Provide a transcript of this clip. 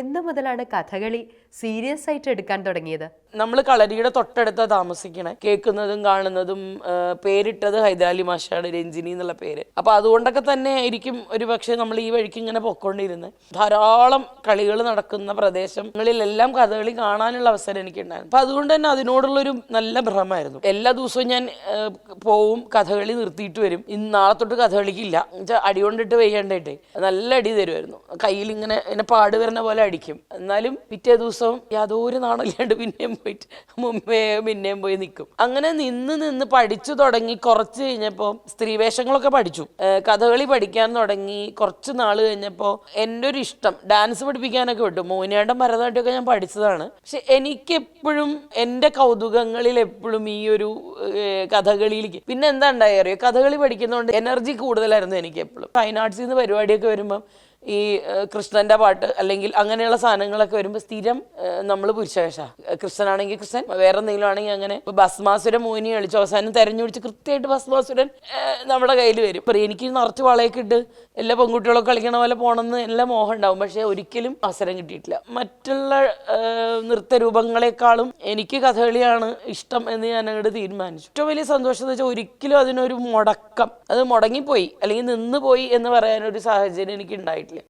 എന്ന് മുതലാണ് കഥകളി സീരിയസ് ആയിട്ട് എടുക്കാൻ തുടങ്ങിയത്. നമ്മൾ കളരിയുടെ തൊട്ടടുത്ത താമസിക്കണേ. കേൾക്കുന്നതും കാണുന്നതും പേരിട്ടത് ഹൈദരാലി മാഷാണ് രഞ്ജിനി എന്നുള്ള പേര്. അപ്പൊ അതുകൊണ്ടൊക്കെ തന്നെ ആയിരിക്കും ഒരു പക്ഷേ നമ്മൾ ഈ വഴിക്ക് ഇങ്ങനെ പൊക്കോണ്ടിരുന്നത് ധാരാളം കളികൾ നടക്കുന്ന പ്രദേശങ്ങളിലെല്ലാം കഥകളി കാണാനുള്ള അവസരം എനിക്ക് എനിക്കുണ്ടായിരുന്നു. അപ്പൊ അതുകൊണ്ട് തന്നെ അതിനോടുള്ളൊരു നല്ല ഭ്രമമായിരുന്നു എല്ലാ ദിവസവും ഞാൻ പോവും കഥകളി നിർത്തിയിട്ട് വരും. ഇന്ന് നാളെ തൊട്ട് കഥകളിക്കില്ല. അടി കൊണ്ടിട്ട് വെയ്യണ്ടായിട്ട്. നല്ല അടി തരുമായിരുന്നു കയ്യിൽ ഇങ്ങനെ ഇങ്ങനെ പാട് വരുന്ന പോലെ അടിക്കും. എന്നാലും പിറ്റേ ദിവസവും യാതൊരു നാണല്ലാണ്ട് പിന്നെയും പോയിട്ട് മുമ്പേ പിന്നെയും പോയി നിൽക്കും അങ്ങനെ നിന്ന് നിന്ന് പഠിച്ചു തുടങ്ങി കുറച്ച് കഴിഞ്ഞപ്പോൾ സ്ത്രീവേഷങ്ങളൊക്കെ പഠിച്ചു. കഥകളി പഠിക്കാൻ തുടങ്ങി കുറച്ച് നാൾ കഴിഞ്ഞപ്പോൾ എന്റെ ഒരു ഇഷ്ടം ഡാൻസ് പഠിപ്പിക്കാനൊക്കെ വിട്ടു. മോഹിനിയാട്ടം ഭരതനാട്യമൊക്കെ ഞാൻ പഠിച്ചതാണ്. പക്ഷെ എനിക്കെപ്പോഴും എന്റെ കൗതുകങ്ങളിൽ എപ്പോഴും ഈ ഒരു കഥകളിയിലേക്ക് പിന്നെ എന്താ ഉണ്ടായി അറിയോ? കഥകളി പഠിക്കുന്നതുകൊണ്ട് എനർജി കൂടുതലായിരുന്നു എനിക്ക് എപ്പോഴും ഫൈൻ ആർട്സിൽ നിന്ന് പരിപാടിയൊക്കെ വരുമ്പം ഈ കൃഷ്ണന്റെ പാട്ട് അല്ലെങ്കിൽ അങ്ങനെയുള്ള സാധനങ്ങളൊക്കെ വരുമ്പോൾ സ്ഥിരം നമ്മൾ പുരുഷവേഷ. കൃഷ്ണനാണെങ്കിൽ കൃഷ്ണൻ വേറെ എന്തെങ്കിലും ആണെങ്കിൽ അങ്ങനെ. ഭസ്മാസുരൻ മോഹിനി കളിച്ചു. അവസാനം തെരഞ്ഞു പിടിച്ച് കൃത്യമായിട്ട് ഭസ്മാസുരൻ നമ്മുടെ കയ്യിൽ വരും. ഇപ്പൊ എനിക്ക് നിറച്ച് വളയൊക്കെ ഇട്ട് എല്ലാ പെൺകുട്ടികളൊക്കെ കളിക്കണ പോലെ പോകണമെന്ന് എല്ലാം മോഹം ഉണ്ടാവും. പക്ഷെ ഒരിക്കലും അവസരം കിട്ടിയിട്ടില്ല. മറ്റുള്ള നൃത്ത രൂപങ്ങളെക്കാളും എനിക്ക് കഥകളിയാണ് ഇഷ്ടം എന്ന് ഞാൻ അങ്ങോട്ട് തീരുമാനിച്ചു. ഏറ്റവും വലിയ സന്തോഷം എന്ന് വെച്ചാൽ ഒരിക്കലും അതിനൊരു മുടക്കം. അത് മുടങ്ങിപ്പോയി. അല്ലെങ്കിൽ നിന്ന് പോയി എന്ന് പറയാനൊരു സാഹചര്യം എനിക്ക് ഉണ്ടായിട്ടില്ല.